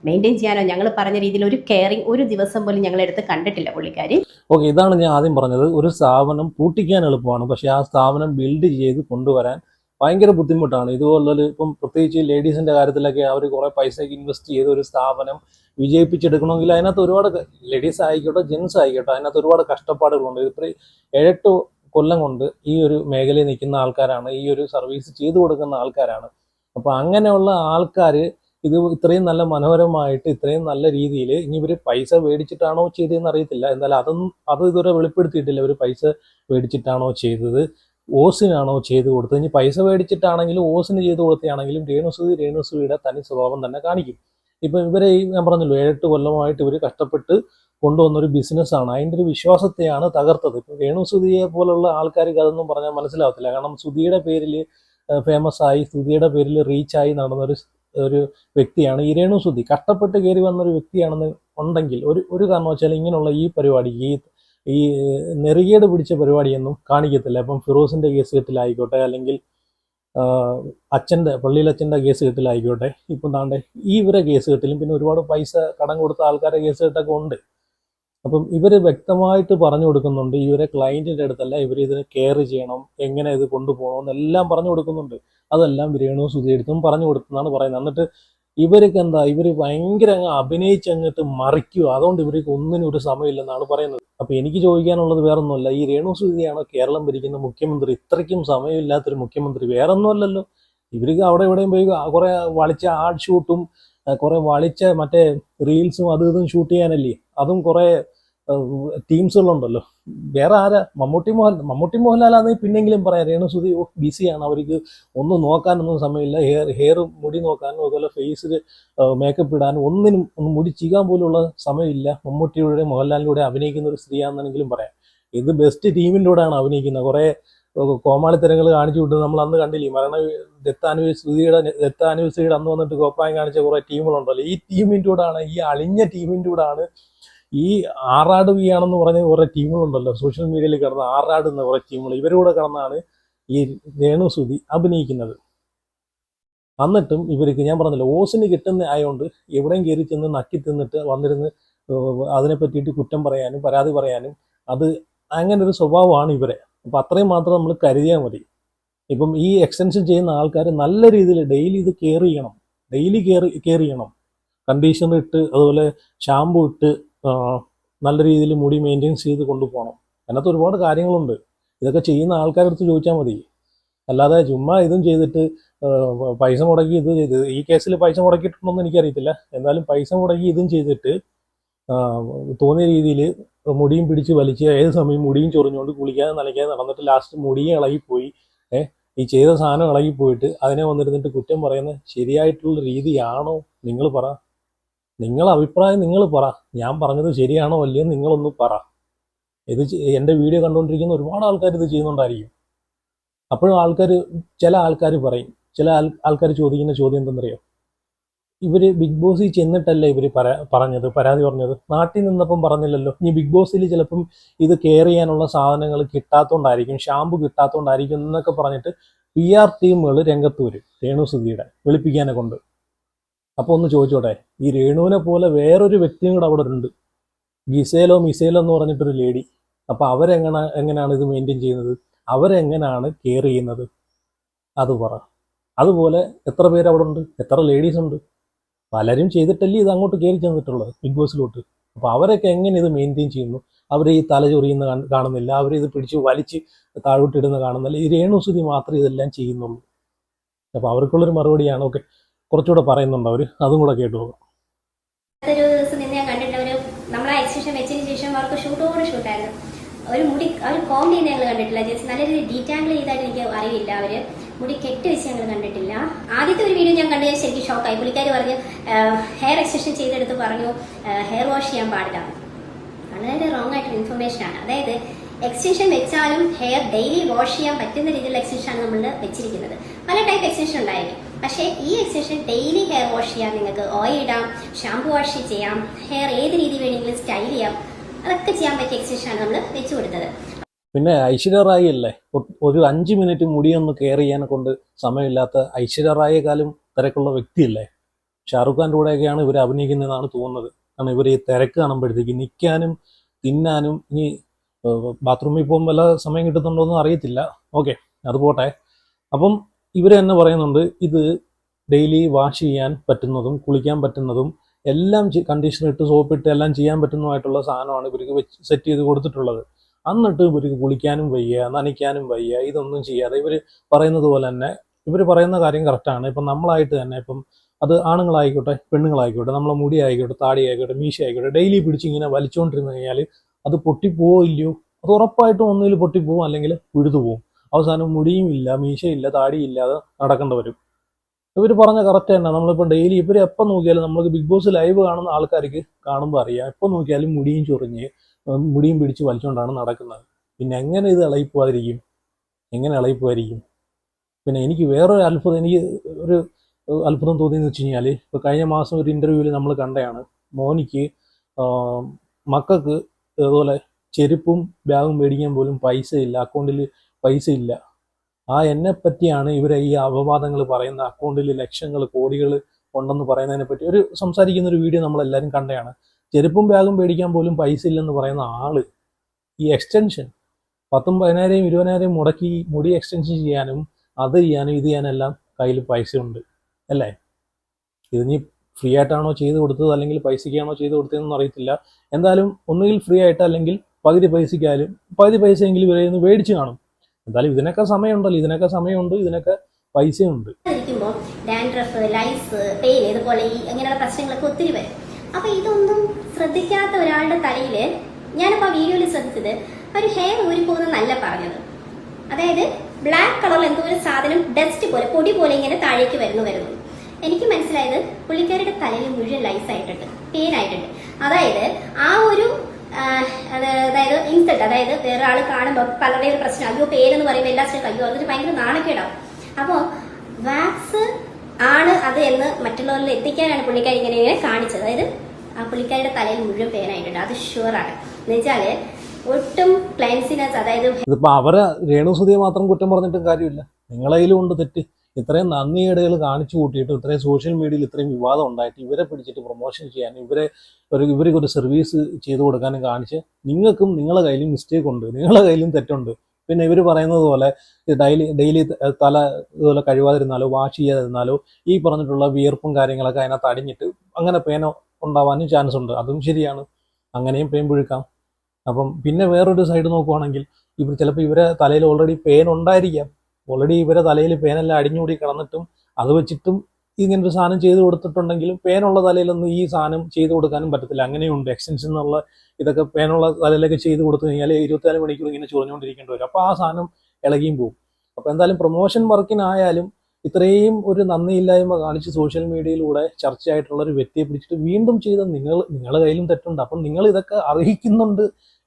മെയിന്റെയിൻ ചെയ്യാനോ? ഞങ്ങൾ പറഞ്ഞ രീതിയിൽ ഒരു കെയറിങ് ഒരു ദിവസം പോലും ഞങ്ങളെടുത്ത് കണ്ടിട്ടില്ല പുള്ളിക്കാരി. ഓക്കെ ഇതാണ് ഞാൻ ആദ്യം പറഞ്ഞത്. ഒരു സ്ഥാപനം പൂട്ടിക്കാൻ എളുപ്പമാണ്. പക്ഷേ ആ സ്ഥാപനം ബിൽഡ് ചെയ്ത് കൊണ്ടുവരാൻ ഭയങ്കര ബുദ്ധിമുട്ടാണ്. ഇതുപോലൊരു ഇപ്പം പ്രത്യേകിച്ച് ലേഡീസിന്റെ കാര്യത്തിലൊക്കെ അവർ കുറേ പൈസ ഇൻവെസ്റ്റ് ചെയ്ത് ഒരു സ്ഥാപനം വിജയിപ്പിച്ചെടുക്കണമെങ്കിൽ അതിനകത്ത് ഒരുപാട് ലേഡീസ് ആയിക്കോട്ടെ ജെൻസ് ആയിക്കോട്ടെ അതിനകത്ത് ഒരുപാട് കഷ്ടപ്പാടുകളുണ്ട്. ഇത്ര ഏഴെട്ട് കൊല്ലം കൊണ്ട് ഈ ഒരു മേഖലയിൽ നിൽക്കുന്ന ആൾക്കാരാണ് ഈ ഒരു സർവീസ് ചെയ്തു കൊടുക്കുന്ന ആൾക്കാരാണ്. അപ്പോൾ അങ്ങനെയുള്ള ആൾക്കാർ ഇത് ഇത്രയും നല്ല മനോഹരമായിട്ട് ഇത്രയും നല്ല രീതിയിൽ ഇനി ഇവർ പൈസ മേടിച്ചിട്ടാണോ ചെയ്തതെന്ന് അറിയത്തില്ല. എന്തായാലും അതൊന്നും അത് ഇതുവരെ വെളിപ്പെടുത്തിയിട്ടില്ല. ഇവർ പൈസ മേടിച്ചിട്ടാണോ ചെയ്തത്? ഓസിനാണോ ചെയ്തു കൊടുത്തത്? ഇനി പൈസ മേടിച്ചിട്ടാണെങ്കിലും ഓസിന് ചെയ്തു കൊടുത്തതാണെങ്കിലും രേണുസുതി രേണുസുതിയുടെ തനി സ്വഭാവം തന്നെ കാണിക്കും. ഇപ്പൊ ഇവരെ ഈ ഞാൻ പറഞ്ഞല്ലോ ഏഴെട്ട് കൊല്ലമായിട്ട് ഇവർ കഷ്ടപ്പെട്ട് കൊണ്ടുവന്ന ഒരു ബിസിനസ്സാണ്. അതിന്റെ ഒരു വിശ്വാസത്തെയാണ് തകർത്തത്. ഇപ്പൊ രേണുസുതിയെ പോലുള്ള ആൾക്കാർക്ക് അതൊന്നും പറഞ്ഞാൽ മനസ്സിലാവത്തില്ല. കാരണം സുധിയുടെ പേരിൽ ഫേമസ് ആയി സുധിയുടെ പേരിൽ റീച്ചായി നടന്നൊരു ഒരു വ്യക്തിയാണ് ഈ രേണു സുധി കഷ്ടപ്പെട്ട് കയറി വന്നൊരു വ്യക്തിയാണെന്ന് ഉണ്ടെങ്കിൽ ഒരു ഒരു കാരണവശാലും ഇങ്ങനെയുള്ള ഈ പരിപാടി ഈ ഈ നെറികേട് പിടിച്ച പരിപാടിയൊന്നും കാണിക്കത്തില്ല. ഇപ്പം ഫിറോസിന്റെ കേസ് കെട്ടിലായിക്കോട്ടെ അല്ലെങ്കിൽ അച്ഛന്റെ അച്ഛന്റെ പള്ളിയിലച്ഛന്റെ കേസ് കെട്ടിലായിക്കോട്ടെ. ഇപ്പം താണ്ടെ ഈ ഇവരെ കേസ് കെട്ടിലും പിന്നെ ഒരുപാട് പൈസ കടം കൊടുത്ത ആൾക്കാരെ കേസ് കെട്ടൊക്കെ ഉണ്ട്. അപ്പം ഇവർ വ്യക്തമായിട്ട് പറഞ്ഞു കൊടുക്കുന്നുണ്ട് ഇവരെ ക്ലയന്റിന്റെ അടുത്തല്ല ഇവർ ഇതിനെ കെയർ ചെയ്യണം എങ്ങനെ ഇത് കൊണ്ടുപോകണം എന്നെല്ലാം പറഞ്ഞു കൊടുക്കുന്നുണ്ട്. അതെല്ലാം രേണു സുധിയെടുത്തും പറഞ്ഞു കൊടുത്തെന്നാണ് പറയുന്നത്. എന്നിട്ട് ഇവർക്ക് എന്താ ഇവർ ഭയങ്കര അങ്ങ് അഭിനയിച്ച് അങ്ങോട്ട് മറിക്കുക അതുകൊണ്ട് ഇവർക്ക് ഒന്നിനും ഒരു സമയമില്ലെന്നാണ് പറയുന്നത്. അപ്പൊ എനിക്ക് ചോദിക്കാനുള്ളത് വേറൊന്നുമല്ല. ഈ രേണു സുധിയാണോ കേരളം ഭരിക്കുന്ന മുഖ്യമന്ത്രി? ഇത്രയ്ക്കും സമയമില്ലാത്തൊരു മുഖ്യമന്ത്രി വേറൊന്നുമല്ലല്ലോ. ഇവർക്ക് അവിടെ ഇവിടെയും പോയി കുറെ വളിച്ച ആൾ ഷൂട്ടും കുറെ വളിച്ച മറ്റേ റീൽസും അതും ഇതും ഷൂട്ട് ചെയ്യാനല്ലേ? അതും കുറെ ടീംസുകളുണ്ടല്ലോ വേറെ ആരാ? മമ്മൂട്ടി മോഹൻ മമ്മൂട്ടി മോഹൻലാലാണെങ്കിൽ പിന്നെങ്കിലും പറയാം. രേണുസുതി ബിസിയാണ് അവർക്ക് ഒന്നും നോക്കാനൊന്നും സമയമില്ല. ഹെയർ ഹെയർ മുടി നോക്കാനും അതുപോലെ ഫേസിൽ മേക്കപ്പ് ഇടാനും ഒന്നിനും ഒന്ന് മുടി ചീകാൻ പോലുള്ള സമയമില്ല. മമ്മൂട്ടിയുടെ മോഹൻലാലിലൂടെ അഭിനയിക്കുന്ന ഒരു സ്ത്രീയാണെന്നെങ്കിലും പറയാം. ഇത് ബെസ്റ്റ് ടീമിന്റെ കൂടെയാണ് അഭിനയിക്കുന്നത്. കുറേ കോമാളിത്തരങ്ങൾ കാണിച്ചു വിട്ട് നമ്മൾ അന്ന് കണ്ടില്ലേ? മരണ ദത്താനുസ്തുതിയുടെ ദത്താനുസ്തുതിയുടെ അന്ന് വന്നിട്ട് കോപ്പായം കാണിച്ച കുറേ ടീമുകളുണ്ടല്ലോ. ഈ ടീമിന്റെ കൂടാണ് ഈ അളിഞ്ഞ ടീമിന്റെ കൂടാണ് ഈ ആറാട് വി ആണെന്ന് പറഞ്ഞ കുറേ ടീമുകളുണ്ടല്ലോ. സോഷ്യൽ മീഡിയയിൽ കിടന്ന ആറാട് എന്ന കുറേ ടീമുകൾ. ഇവരുടെ കിടന്നാണ് ഈ രേണുസുതി അഭിനയിക്കുന്നത്. എന്നിട്ടും ഇവർക്ക് ഞാൻ പറഞ്ഞല്ലോ ഓസിന് കിട്ടുന്ന ആയതുകൊണ്ട് എവിടെയും കയറി ചെന്ന് നക്കി തിന്നിട്ട് വന്നിരുന്ന് അതിനെ പറ്റിയിട്ട് കുറ്റം പറയാനും പരാതി പറയാനും അത് അങ്ങനെ ഒരു സ്വഭാവമാണ് ഇവരെ. അപ്പം അത്രയും മാത്രം നമ്മൾ കരുതിയാൽ മതി. ഇപ്പം ഈ എക്സ്റ്റൻഷൻ ചെയ്യുന്ന ആൾക്കാർ നല്ല രീതിയിൽ ഡെയിലി ഇത് കെയർ ചെയ്യണം. ഡെയിലി കെയർ കെയർ ചെയ്യണം. കണ്ടീഷണർ ഇട്ട് അതുപോലെ ഷാമ്പു ഇട്ട് നല്ല രീതിയിൽ മുടി മെയിന്റെയിൻസ് ചെയ്ത് കൊണ്ടുപോകണം. അതിനകത്ത് ഒരുപാട് കാര്യങ്ങളുണ്ട്. ഇതൊക്കെ ചെയ്യുന്ന ആൾക്കാരുടെ അടുത്ത് ചോദിച്ചാൽ മതി. അല്ലാതെ ചുമ്മാ ഇതും ചെയ്തിട്ട് പൈസ മുടക്കി ഇത് ചെയ്ത് ഈ കേസിൽ പൈസ മുടക്കിയിട്ടുണ്ടോ എന്ന് എനിക്കറിയത്തില്ല. എന്നാലും പൈസ മുടക്കി ഇതും ചെയ്തിട്ട് തോന്നിയ രീതിയിൽ മുടിയും പിടിച്ച് വലിച്ച് ഏത് സമയം മുടിയും ചൊറിഞ്ഞുകൊണ്ട് കുളിക്കാതെ നനയ്ക്കാതെ നടന്നിട്ട് ലാസ്റ്റ് മുടിയും ഇളകിപ്പോയി. ഏഹ് ഈ ചെയ്ത സാധനം ഇളകിപ്പോയിട്ട് അതിനെ വന്നിരുന്നിട്ട് കുറ്റം പറയുന്ന ശരിയായിട്ടുള്ള രീതിയാണോ? നിങ്ങൾ പറ. നിങ്ങൾ അഭിപ്രായം നിങ്ങൾ പറ. ഞാൻ പറഞ്ഞത് ശരിയാണോ അല്ലയോ നിങ്ങളൊന്ന് പറ. ഇത് എന്റെ വീഡിയോ കണ്ടുകൊണ്ടിരിക്കുന്ന ഒരുപാട് ആൾക്കാർ ഇത് ചെയ്യുന്നുണ്ടായിരിക്കും. അപ്പോഴും ആൾക്കാർ ചില ആൾക്കാർ പറയും. ചില ആൾ ആൾക്കാർ ചോദിക്കുന്ന ചോദ്യം എന്തെന്നറിയോ? ഇവർ ബിഗ് ബോസിൽ ചെന്നിട്ടല്ല ഇവർ പറഞ്ഞത് പരാതി പറഞ്ഞത്? നാട്ടിൽ നിന്നപ്പം പറഞ്ഞില്ലല്ലോ. ഇനി ബിഗ് ബോസിൽ ചിലപ്പം ഇത് കെയർ ചെയ്യാനുള്ള സാധനങ്ങൾ കിട്ടാത്തോണ്ടായിരിക്കും ഷാമ്പു കിട്ടാത്തോണ്ടായിരിക്കും എന്നൊക്കെ പറഞ്ഞിട്ട് പി ആർ ടീമുകൾ രംഗത്ത് വരും രേണു സുധിയുടെ വെളുപ്പിക്കാനെ കൊണ്ട്. അപ്പോൾ ഒന്ന് ചോദിച്ചോട്ടെ ഈ രേണുവിനെ പോലെ വേറൊരു വ്യക്തിയും കൂടെ അവിടെ ഉണ്ട്. ഗിസേലോ മിസേലോ എന്ന് പറഞ്ഞിട്ടൊരു ലേഡി അപ്പോൾ അവരെങ്ങനെ എങ്ങനെയാണ് ഇത് മെയിന്റെയിൻ ചെയ്യുന്നത്? അവരെങ്ങനെയാണ് കെയർ ചെയ്യുന്നത്? അത് പറ. അതുപോലെ എത്ര പേര് അവിടെ ഉണ്ട്? എത്ര ലേഡീസ് ഉണ്ട്? പലരും ചെയ്തിട്ടല്ലേ ഇത് അങ്ങോട്ട് കയറി ചെന്നിട്ടുള്ളത് ബിഗ് ബോസിലോട്ട് അപ്പോൾ അവരൊക്കെ എങ്ങനെ ഇത് മെയിന്റെയിൻ ചെയ്യുന്നു? അവർ ഈ തല ചൊറിയുന്ന കാണുന്നില്ല. അവർ ഇത് പിടിച്ച് വലിച്ച് താഴോട്ടിടുന്ന കാണുന്നില്ല. ഈ രേണുസുതി മാത്രമേ ഇതെല്ലാം ചെയ്യുന്നുള്ളൂ. അപ്പോൾ അവർക്കുള്ളൊരു മറുപടിയാണ്. ഓക്കെ. കുറച്ചുകൂടെ പറയുന്നുണ്ട് അവർ അതും കൂടെ കേട്ടു ഒരു ദിവസം നിന്ന് ഞാൻ കണ്ടിട്ട് നമ്മളെ എക്സിബിഷൻ വെച്ചതിന് ശേഷം അവർക്ക് ഷൂട്ടോട് ഷൂട്ടായിരുന്നു ഒരു മുടി അവർ കോമഡി ഞങ്ങൾ കണ്ടിട്ടില്ല ജസ്റ്റ് നല്ല രീതിയിൽ ഡീറ്റാങ്കിൾ ചെയ്തായിട്ട് എനിക്ക് അറിയില്ല അവർ. മുടി കെട്ടി വെച്ച് ഞങ്ങൾ കണ്ടിട്ടില്ല. ആദ്യത്തെ ഒരു വീഡിയോ ഞാൻ കണ്ടു ഞാൻ ശരിക്കും ഷോക്കായി പുള്ളിക്കാർ പറഞ്ഞു ഹെയർ എക്സ്റ്റൻഷൻ ചെയ്തെടുത്ത് പറഞ്ഞു ഹെയർ വാഷ് ചെയ്യാൻ പാടില്ല. വളരെ റോങ് ആയിട്ടുള്ള ഇൻഫർമേഷൻ ആണ്. അതായത് എക്സ്റ്റൻഷൻ വെച്ചാലും ഹെയർ ഡെയിലി വാഷ് ചെയ്യാൻ പറ്റുന്ന രീതിയിലുള്ള എക്സ്റ്റൻഷൻ ആണ് നമ്മൾ വെച്ചിരിക്കുന്നത്. പല ടൈപ്പ് എക്സ്റ്റൻഷൻ ഉണ്ടായിരിക്കും. പക്ഷേ ഈ എക്സ്റ്റൻഷൻ ഡെയിലി ഹെയർ വാഷ് ചെയ്യാം നിങ്ങൾക്ക് ഓയിൽ ഇടാം ഷാംപൂ വാഷ് ചെയ്യാം ഹെയർ ഏത് രീതി വേണമെങ്കിലും സ്റ്റൈൽ ചെയ്യാം അതൊക്കെ ചെയ്യാൻ പറ്റിയ എക്സ്റ്റൻഷൻ ആണ് നമ്മൾ വെച്ചു കൊടുത്തത്. പിന്നെ ഐശ്വര്യ റായി അല്ലേ? ഒരു അഞ്ച് മിനിറ്റ് മുടിയൊന്ന് കെയർ ചെയ്യാനെ കൊണ്ട് സമയമില്ലാത്ത ഐശ്വര്യ റായേക്കാളും തിരക്കുള്ള വ്യക്തിയല്ലേ? ഷാറുഖ് ഖാന്റെ കൂടെയൊക്കെയാണ് ഇവർ അഭിനയിക്കുന്നതെന്നാണ് തോന്നുന്നത്. കാരണം ഇവർ ഈ തിരക്ക് കാണുമ്പോഴത്തേക്ക് നിൽക്കാനും തിന്നാനും ഇനി ബാത്റൂമിൽ പോകുമ്പോൾ വല്ല സമയം കിട്ടുന്നുണ്ടോയെന്ന് അറിയത്തില്ല. ഓക്കെ അത് പോട്ടെ. അപ്പം ഇവർ തന്നെ പറയുന്നുണ്ട് ഇത് ഡെയിലി വാഷ് ചെയ്യാൻ പറ്റുന്നതും കുളിക്കാൻ പറ്റുന്നതും എല്ലാം കണ്ടീഷണർ ഇട്ട് സോപ്പിട്ട് എല്ലാം ചെയ്യാൻ പറ്റുന്നതുമായിട്ടുള്ള സാധനമാണ് ഇവർക്ക് സെറ്റ് ചെയ്ത് കൊടുത്തിട്ടുള്ളത്. എന്നിട്ട് ഇവർക്ക് കുളിക്കാനും വയ്യ നനയ്ക്കാനും വയ്യ ഇതൊന്നും ചെയ്യാതെ. ഇവർ പറയുന്നത് പോലെ തന്നെ ഇവർ പറയുന്ന കാര്യം കറക്റ്റാണ് ഇപ്പം നമ്മളായിട്ട് തന്നെ ഇപ്പം അത് ആണുങ്ങളായിക്കോട്ടെ പെണ്ണുങ്ങളായിക്കോട്ടെ നമ്മളെ മുടി ആയിക്കോട്ടെ താടി ആയിക്കോട്ടെ മീശ ആയിക്കോട്ടെ ഡെയിലി പിടിച്ച് ഇങ്ങനെ വലിച്ചുകൊണ്ടിരുന്നു കഴിഞ്ഞാൽ അത് പൊട്ടിപ്പോവോ ഇല്ലയോ? അത് ഉറപ്പായിട്ടും ഒന്നിൽ പൊട്ടിപ്പോവും അല്ലെങ്കിൽ വിഴുതു പോവും. അവസാനം മുടിയും ഇല്ല മീശയില്ല താടിയില്ലാതെ നടക്കേണ്ട വരും. ഇവർ പറഞ്ഞ കറക്റ്റ് തന്നെ. നമ്മളിപ്പോൾ ഡെയിലി ഇവർ എപ്പോൾ നോക്കിയാലും നമുക്ക് ബിഗ് ബോസ് ലൈവ് കാണുന്ന ആൾക്കാർക്ക് കാണുമ്പോൾ അറിയാം. എപ്പോൾ നോക്കിയാലും മുടിയും ചൊറിഞ്ഞ് മുടിയും പിടിച്ച് വലിച്ചുകൊണ്ടാണ് നടക്കുന്നത്. പിന്നെ എങ്ങനെ ഇത് ഇളയിപ്പോവാതിരിക്കും എങ്ങനെ ഇളയിപ്പോവാതിരിക്കും പിന്നെ എനിക്ക് വേറൊരു അത്ഭുതം എനിക്ക് ഒരു അത്ഭുതം തോന്നിയെന്ന് വെച്ച് കഴിഞ്ഞാൽ ഇപ്പോൾ കഴിഞ്ഞ മാസം ഒരു ഇന്റർവ്യൂവിൽ നമ്മൾ കണ്ടതാണ് മോനിക്ക് മക്കൾക്ക് അതുപോലെ ചെരുപ്പും ബാഗും മേടിക്കാൻ പോലും പൈസ ഇല്ല അക്കൗണ്ടിൽ പൈസ ഇല്ല. ആ എന്നെ പറ്റിയാണ് ഇവരെ ഈ അപവാദങ്ങൾ പറയുന്ന അക്കൗണ്ടിൽ ലക്ഷങ്ങൾ കോടികൾ ഉണ്ടെന്ന് പറയുന്നതിനെ പറ്റി ഒരു സംസാരിക്കുന്ന ഒരു വീഡിയോ നമ്മളെല്ലാവരും കണ്ടതാണ് ചെരുപ്പും ബാഗും മേടിക്കാൻ പോലും പൈസ ഇല്ലെന്ന് പറയുന്ന ആൾ ഈ എക്സ്റ്റൻഷൻ പത്തും പതിനായിരം ഇരുപതിനായിരം മുടക്കി മുടി എക്സ്റ്റൻഷൻ ചെയ്യാനും അത് ചെയ്യാനും ഇത് ചെയ്യാനെല്ലാം കയ്യിൽ പൈസ ഉണ്ട് അല്ലേ? ഇത് നീ ഫ്രീ ആയിട്ടാണോ ചെയ്ത് കൊടുത്തത് അല്ലെങ്കിൽ പൈസയ്ക്കാണോ ചെയ്ത് കൊടുത്തതെന്നൊന്നും അറിയത്തില്ല. എന്തായാലും ഒന്നുകിൽ ഫ്രീ ആയിട്ട് അല്ലെങ്കിൽ പകുതി പൈസയ്ക്കായാലും പകുതി പൈസയെങ്കിലും ഇവരെ നിന്ന് മേടിച്ച് കാണും. എന്തായാലും ഇതിനൊക്കെ സമയമുണ്ടല്ലോ. ഇതിനൊക്കെ സമയമുണ്ട്. ഇതിനൊക്കെ പൈസയുണ്ട്. ഇതുപോലെ ഈ അങ്ങനെയുള്ള പ്രശ്നങ്ങളൊക്കെ ഒത്തിരി വരും. അപ്പൊ ഇതൊന്നും ശ്രദ്ധിക്കാത്ത ഒരാളുടെ തലയിൽ ഞാനിപ്പോൾ ആ വീഡിയോയിൽ ശ്രദ്ധിച്ചത് ഒരു ഹെയർ ഊരിപ്പോകുന്നല്ല പറഞ്ഞത്. അതായത് ബ്ലാക്ക് കളറിൽ എന്തോ ഒരു സാധനം ഡസ്റ്റ് പോലെ പൊടി പോലെ ഇങ്ങനെ താഴേക്ക് വരുന്നു വരുന്നു. എനിക്ക് മനസ്സിലായത് പുള്ളിക്കാരുടെ തലയിൽ മുഴുവൻ ലൈസ് ആയിട്ടുണ്ട് പെയിൻ ആയിട്ടുണ്ട് അതായത് ആ ഒരു അതായത് ഇൻസൾട്ട് അതായത് വേറെ ആൾ കാണുമ്പോൾ പലരുടെ ഒരു പ്രശ്നം അയ്യോ പേരെന്ന് പറയുമ്പോൾ എല്ലാ സ്ഥലത്തും അയ്യോ അതൊരു ഭയങ്കര നാണക്കേടാവും അപ്പോൾ വാക്സ് ആണ് അത് എന്ന് മറ്റുള്ളവരിൽ എത്തിക്കാനാണ് പുള്ളിക്കാരി ഇങ്ങനെ ഇങ്ങനെ കാണിച്ചത്. അതായത് ആ പുള്ളിക്കാരിയുടെ തലയിൽ മുഴുവൻ പേനായിട്ടുണ്ട് അത് ഷുവറാണ് എന്ന് വെച്ചാൽ ഒട്ടും ക്ലൈൻസിനസ് അതായത് ഇതിപ്പോൾ അവരെ രേണുസുതിയെ മാത്രം കുറ്റം പറഞ്ഞിട്ടും കാര്യമില്ല. നിങ്ങളതിലും ഉണ്ട് തെറ്റ്. ഇത്രയും നന്ദികേടുകൾ കാണിച്ചു കൂട്ടിയിട്ട് ഇത്രയും സോഷ്യൽ മീഡിയയിൽ ഇത്രയും വിവാദം ഉണ്ടായിട്ട് ഇവരെ പിടിച്ചിട്ട് പ്രൊമോഷൻ ചെയ്യാനും ഇവരെ ഒരു ഇവർക്ക് ഒരു സർവീസ് ചെയ്തു കൊടുക്കാനും കാണിച്ച് നിങ്ങൾക്കും നിങ്ങളെ കയ്യിലും മിസ്റ്റേക്ക് ഉണ്ട്. നിങ്ങളെ കയ്യിലും തെറ്റുണ്ട്. പിന്നെ ഇവർ പറയുന്നത് പോലെ ഡെയിലി ഡെയിലി തല ഇതുപോലെ കഴുകാതിരുന്നാലോ വാഷ് ചെയ്യാതിരുന്നാലോ ഈ പറഞ്ഞിട്ടുള്ള വിയർപ്പും കാര്യങ്ങളൊക്കെ അതിനകത്ത് അടിഞ്ഞിട്ട് അങ്ങനെ പേന ഉണ്ടാവാനും ചാൻസ് ഉണ്ട്. അതും ശരിയാണ്. അങ്ങനെയും പേൻ പുഴുക്കാം. അപ്പം പിന്നെ വേറൊരു സൈഡ് നോക്കുവാണെങ്കിൽ ഇവർ ചിലപ്പോൾ ഇവരെ തലയിൽ ഓൾറെഡി പേൻ ഉണ്ടായിരിക്കാം. ഓൾറെഡി ഇവരെ തലയിൽ പേനെല്ലാം അടിഞ്ഞുകൂടി കിടന്നിട്ടും അത് വെച്ചിട്ടും ഇങ്ങനൊരു സാധനം ചെയ്തു കൊടുത്തിട്ടുണ്ടെങ്കിലും പേനുള്ള തലയിലൊന്നും ഈ സാധനം ചെയ്തു കൊടുക്കാനും പറ്റത്തില്ല. അങ്ങനെയുണ്ട്. എക്സ്റ്റൻഷൻ എന്നുള്ള ഇതൊക്കെ പേനുള്ള തലയിലൊക്കെ ചെയ്ത് കൊടുത്തു കഴിഞ്ഞാൽ ഇരുപത്തിനാല് മണിക്കൂർ ഇങ്ങനെ ചൊറിഞ്ഞുകൊണ്ടിരിക്കേണ്ടി വരും. അപ്പോൾ ആ സാധനം ഇളകിയും പോകും. അപ്പോൾ എന്തായാലും പ്രൊമോഷൻ വർക്കിനായാലും ഇത്രയും ഒരു നന്ദിയില്ലായ്മ കാണിച്ച് സോഷ്യൽ മീഡിയയിലൂടെ ചർച്ചയായിട്ടുള്ള ഒരു വ്യക്തിയെ പിടിച്ചിട്ട് വീണ്ടും ചെയ്ത നിങ്ങൾ നിങ്ങളുടെ കയ്യിലും തെറ്റുണ്ട്. അപ്പം നിങ്ങൾ ഇതൊക്കെ അർഹിക്കുന്നുണ്ട്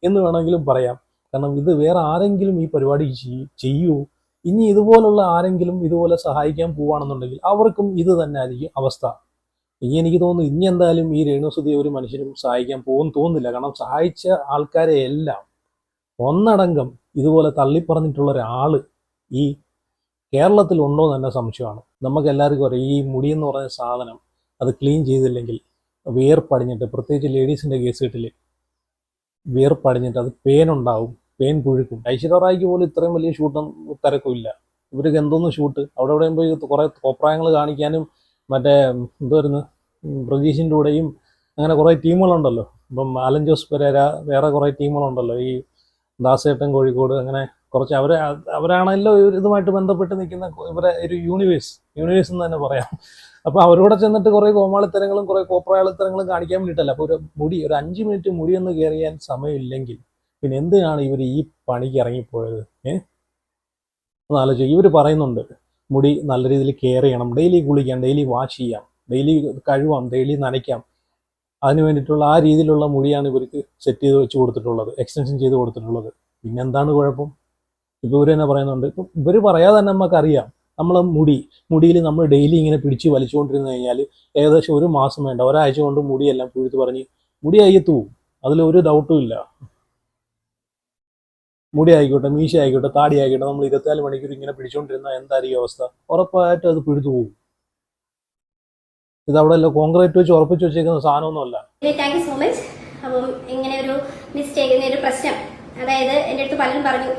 എന്ന് വേണമെങ്കിലും പറയാം. കാരണം ഇത് വേറെ ആരെങ്കിലും ഈ പരിപാടി ചെയ്- ചെയ്യൂ. ഇനി ഇതുപോലുള്ള ആരെങ്കിലും ഇതുപോലെ സഹായിക്കാൻ പോവുകയാണെന്നുണ്ടെങ്കിൽ അവർക്കും ഇത് തന്നെ ആയിരിക്കും അവസ്ഥ. ഇനി എനിക്ക് തോന്നുന്നു ഇനി എന്തായാലും ഈ രേണുസുതി ഒരു മനുഷ്യരും സഹായിക്കാൻ പോകും തോന്നുന്നില്ല. കാരണം സഹായിച്ച ആൾക്കാരെ എല്ലാം ഒന്നടങ്കം ഇതുപോലെ തള്ളിപ്പറഞ്ഞിട്ടുള്ള ഒരാൾ ഈ കേരളത്തിൽ ഉണ്ടോ എന്ന് തന്നെ സംശയമാണ്. നമുക്ക് എല്ലാവർക്കും അറിയാം ഈ മുടി എന്ന് പറയുന്ന സാധനം അത് ക്ലീൻ ചെയ്തില്ലെങ്കിൽ വിയർപ്പടിഞ്ഞിട്ട് പ്രത്യേകിച്ച് ലേഡീസിന്റെ കേസ് കെട്ടിൽ വിയർപ്പടിഞ്ഞിട്ട് അത് പെയിൻ പെയിൻ പുഴുക്കും. ഐശ്വര്യ റായിക്ക് പോലും ഇത്രയും വലിയ ഷൂട്ടൊന്നും തിരക്കും ഇല്ല ഇവർക്ക് എന്തോന്ന് ഷൂട്ട്? അവിടെ എവിടെയും പോയി കുറെ കോപ്രായങ്ങൾ കാണിക്കാനും മറ്റേ എന്തായിരുന്നു ബ്രജീഷിന്റെ കൂടെയും അങ്ങനെ കുറേ ടീമുകളുണ്ടല്ലോ. ഇപ്പം ആലൻ ജോസ് പെരേര വേറെ കുറേ ടീമുകളുണ്ടല്ലോ. ഈ ദാസേട്ടൻ കോഴിക്കോട് അങ്ങനെ കുറച്ച് അവരെ അവരാണല്ലോ ഇതുമായിട്ട് ബന്ധപ്പെട്ട് നിൽക്കുന്ന ഇവരെ ഒരു യൂണിവേഴ്സ് യൂണിവേഴ്സ് എന്ന് തന്നെ പറയാം. അപ്പോൾ അവരോടെ ചെന്നിട്ട് കുറേ കോമാളിത്തരങ്ങളും കുറേ കോപ്രാളിത്തരങ്ങളും കാണിക്കാൻ വേണ്ടിയിട്ടല്ല. അപ്പോൾ ഒരു മുടി ഒരു അഞ്ച് മിനിറ്റ് മുടി ഒന്ന് കയറിയാൻ സമയമില്ലെങ്കിൽ പിന്നെ എന്തിനാണ് ഇവർ ഈ പണിക്ക് ഇറങ്ങിപ്പോയത്? ഏഹ് ഒന്ന് ആലോചിക്കുക ഇവർ പറയുന്നുണ്ട് മുടി നല്ല രീതിയിൽ കെയർ ചെയ്യണം ഡെയിലി കുളിക്കാം ഡെയിലി വാഷ് ചെയ്യാം ഡെയിലി കഴുവാം ഡെയിലി നനയ്ക്കാം. അതിന് വേണ്ടിയിട്ടുള്ള ആ രീതിയിലുള്ള മുടിയാണ് ഇവർക്ക് സെറ്റ് ചെയ്ത് വെച്ച് കൊടുത്തിട്ടുള്ളത് എക്സ്റ്റൻഷൻ ചെയ്ത് കൊടുത്തിട്ടുള്ളത്. പിന്നെ എന്താണ് കുഴപ്പം? ഇപ്പോൾ ഇവർ തന്നെ പറയുന്നുണ്ട് ഇപ്പം ഇവർ പറയാതെ തന്നെ നമുക്കറിയാം. നമ്മൾ മുടി മുടിയിൽ നമ്മൾ ഡെയിലി ഇങ്ങനെ പിടിച്ച് വലിച്ചുകൊണ്ടിരുന്ന് കഴിഞ്ഞാൽ ഏകദേശം ഒരു മാസം വേണ്ട ഒരാഴ്ച കൊണ്ട് മുടിയെല്ലാം പുഴുത്ത് പറഞ്ഞ് മുടി അയ്യത്തു അതിൽ ഒരു ഡൗട്ടും ഇല്ല. മുടി ആയിക്കോട്ടെ മീശ ആയിക്കോട്ടെ താടി ആയിക്കോട്ടെ നമ്മൾ ഇരുപത്തിനാല് മണിക്കൂർ ഇങ്ങനെ പിടിച്ചുകൊണ്ടിരുന്ന എന്തായിരിക്കും അവസ്ഥ? ഉറപ്പായിട്ട് അത് പിടിച്ചു പോകും. ഇത് അവിടെ കോൺക്രീറ്റ് വെച്ച് ഉറപ്പിച്ച് വെച്ചേക്കുന്ന സാധനമൊന്നുമല്ല. താങ്ക് സോ മച്ച് അപ്പം ഇങ്ങനെ ഒരു മിസ്റ്റേക്ക് ഒരു പ്രശ്നം. അതായത് എന്റെ അടുത്ത് പലരും പറഞ്ഞു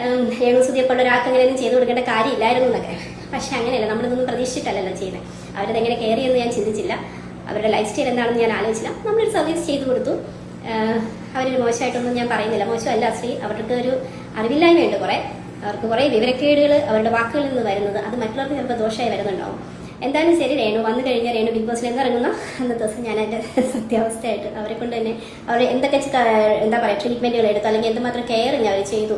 ഉം, രേണു സുധിയെപ്പോലുള്ള ഒരാൾക്ക് അങ്ങനെയൊന്നും ചെയ്തു കൊടുക്കേണ്ട കാര്യമില്ലായിരുന്നു എന്നൊക്കെ. പക്ഷെ അങ്ങനെയല്ല നമ്മളിതൊന്നും പ്രതീക്ഷിച്ചിട്ടല്ലല്ലോ ചെയ്യുന്നത് കെയർ ചെയ്യുന്നു ഞാൻ ചിന്തിച്ചില്ല. അവരുടെ ലൈഫ് സ്റ്റൈൽ എന്താണെന്ന് ഞാൻ ആലോചിച്ചില്ല. നമ്മളൊരു സർവീസ് ചെയ്തു കൊടുത്തു. അവരൊരു മോശമായിട്ടൊന്നും ഞാൻ പറയുന്നില്ല. മോശമല്ല ശ്രീ. അവർക്ക് ഒരു അറിവില്ലായ്മയുണ്ട് കുറെ. അവർക്ക് കുറെ വിവരക്കേടുകൾ അവരുടെ വാക്കുകളിൽ നിന്ന് വരുന്നത്. അത് മറ്റുള്ളവർക്ക് ചിലപ്പോൾ ദോഷമായി വരുന്നുണ്ടാവും. എന്തായാലും ശരി രേണു. വന്നു കഴിഞ്ഞാൽ രേണു ബിഗ് ബോസിൽ ഇറങ്ങുന്ന അന്നത്തെ ദിവസം ഞാൻ എന്റെ സത്യാവസ്ഥയായിട്ട് അവരെ കൊണ്ട് തന്നെ അവർ എന്തൊക്കെ എന്താ പറയുക ട്രീറ്റ്മെന്റുകൾ എടുത്തു അല്ലെങ്കിൽ എന്തുമാത്രം കെയറിങ് അവർ ചെയ്തു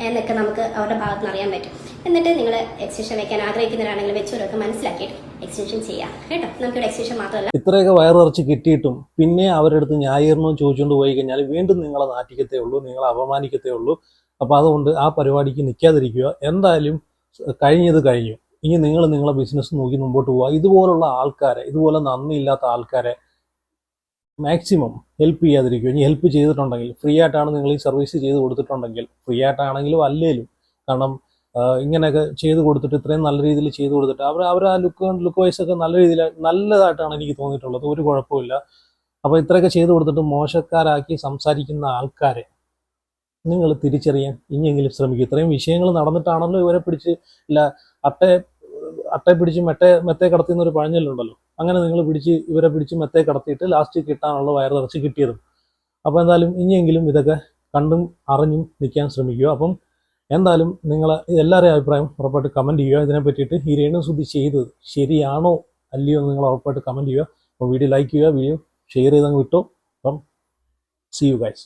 എന്നൊക്കെ നമുക്ക് അവരുടെ ഭാഗത്ത് നിന്ന് അറിയാൻ പറ്റും. എന്നിട്ട് നിങ്ങൾ എക്സ്റ്റൻഷൻ വെക്കാൻ ആഗ്രഹിക്കുന്നവരാണെങ്കിൽ വെച്ചവരൊക്കെ മനസ്സിലാക്കിയിട്ട് എക്സ്റ്റൻഷൻ ചെയ്യാം. കേട്ടോ? നമുക്കിവിടെ എക്സ്റ്റൻഷൻ മാത്രമല്ല. ഇത്രയൊക്കെ വയറിറച്ച് കിട്ടിയിട്ടും പിന്നെ അവരുടെ അടുത്ത് ന്യായീകരണവും ചോദിച്ചുകൊണ്ട് പോയി കഴിഞ്ഞാൽ വീണ്ടും നിങ്ങളെ നാട്ടിക്കത്തേ ഉള്ളൂ നിങ്ങളെ അപമാനിക്കത്തേ ഉള്ളൂ. അപ്പോൾ അതുകൊണ്ട് ആ പരിപാടിക്ക് നിൽക്കാതിരിക്കുക എന്തായാലും കഴിഞ്ഞത് കഴിഞ്ഞു. ഇനി നിങ്ങൾ നിങ്ങളെ ബിസിനസ് നോക്കി മുമ്പോട്ട് പോവുക. ഇതുപോലുള്ള ആൾക്കാരെ ഇതുപോലെ നന്ദിയില്ലാത്ത ആൾക്കാരെ മാക്സിമം ഹെൽപ്പ് ചെയ്യാതിരിക്കുക. ഇനി ഹെൽപ്പ് ചെയ്തിട്ടുണ്ടെങ്കിൽ ഫ്രീ ആയിട്ടാണ് നിങ്ങൾ ഈ സർവീസ് ചെയ്ത് കൊടുത്തിട്ടുണ്ടെങ്കിൽ ഫ്രീ ആയിട്ടാണെങ്കിലും അല്ലേലും. കാരണം ഇങ്ങനെയൊക്കെ ചെയ്ത് കൊടുത്തിട്ട് ഇത്രയും നല്ല രീതിയിൽ ചെയ്ത് കൊടുത്തിട്ട് അവർ അവർ ആ ലുക്ക് ലുക്ക് വൈസ് ഒക്കെ നല്ല രീതിയിൽ നല്ലതായിട്ടാണ് എനിക്ക് തോന്നിയിട്ടുള്ളത്. ഒരു കുഴപ്പമില്ല അപ്പോൾ ഇത്രയൊക്കെ ചെയ്ത് കൊടുത്തിട്ട് മോശക്കാരാക്കി സംസാരിക്കുന്ന ആൾക്കാരെ നിങ്ങൾ തിരിച്ചറിയാൻ ഇനിയെങ്കിലും ശ്രമിക്കും. ഇത്രയും വിഷയങ്ങൾ നടന്നിട്ടാണല്ലോ ഇവരെ പിടിച്ച് ഇല്ല അട്ടെ അട്ടെ പിടിച്ച് മെട്ടെ മെത്തെ കടത്തിയെന്ന് ഒരു പഴഞ്ഞല്ലുണ്ടല്ലോ അങ്ങനെ നിങ്ങൾ പിടിച്ച് ഇവരെ പിടിച്ച് മെത്തെ കടത്തിയിട്ട് ലാസ്റ്റ് കിട്ടാനുള്ള വയർ നിറച്ച് കിട്ടിയതും. അപ്പോൾ എന്തായാലും ഇനിയെങ്കിലും ഇതൊക്കെ കണ്ടും അറിഞ്ഞും നിൽക്കാൻ ശ്രമിക്കുക. അപ്പം എന്തായാലും നിങ്ങൾ എല്ലാവരുടെയും അഭിപ്രായം ഉറപ്പായിട്ട് കമന്റ് ചെയ്യുക. ഇതിനെ പറ്റിയിട്ട് ഈ രേണു സുദ്ധി ചെയ്തത് ശരിയാണോ അല്ലയോ എന്ന് നിങ്ങൾ ഉറപ്പായിട്ട് കമന്റ് ചെയ്യുക. അപ്പോൾ വീഡിയോ ലൈക്ക് ചെയ്യുക വീഡിയോ ഷെയർ ചെയ്തങ്ങ് വിട്ടോ. അപ്പം സി യു ഗൈസ്